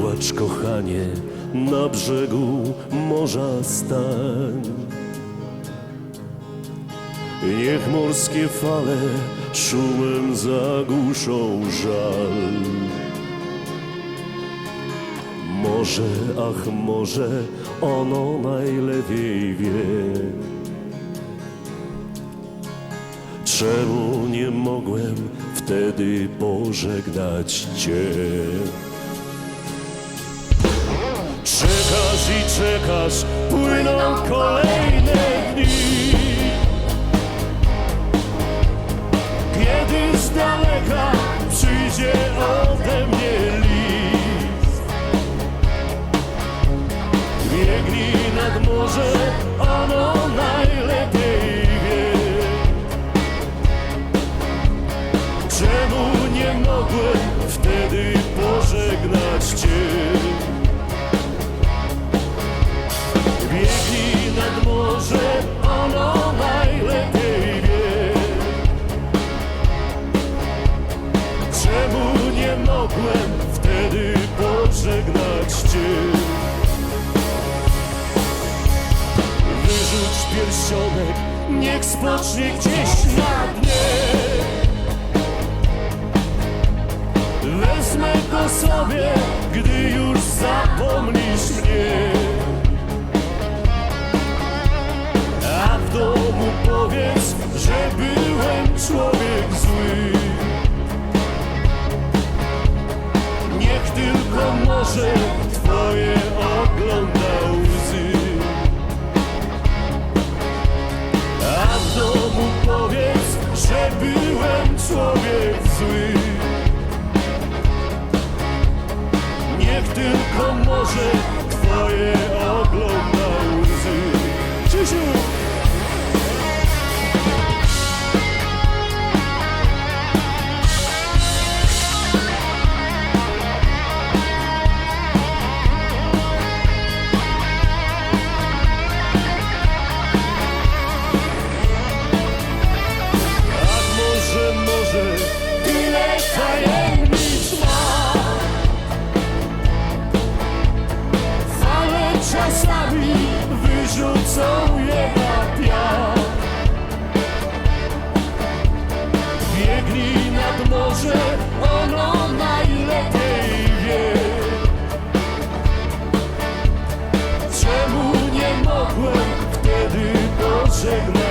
płacz kochanie, na brzegu morza stań. Niech morskie fale szumem zagłuszą żal. Może, ach może, ono najlepiej wie. Czemu nie mogłem wtedy pożegnać Cię? Czekasz i czekasz, płyną kolejne dni. Kiedy z daleka przyjdzie ode mnie list. Biegnij nad morze, ono najlepiej wie. Czemu nie mogłem wtedy pożegnać Cię? Nie mogłem wtedy pożegnać Cię? Wyrzuć pierścionek, niech spocznie gdzieś na dnie. Może twoje ogląda łzy. A w domu powiedz, że byłem człowiek zły. Niech tylko może może ono najlepiej wie. Czemu nie mogłem wtedy pożegnać?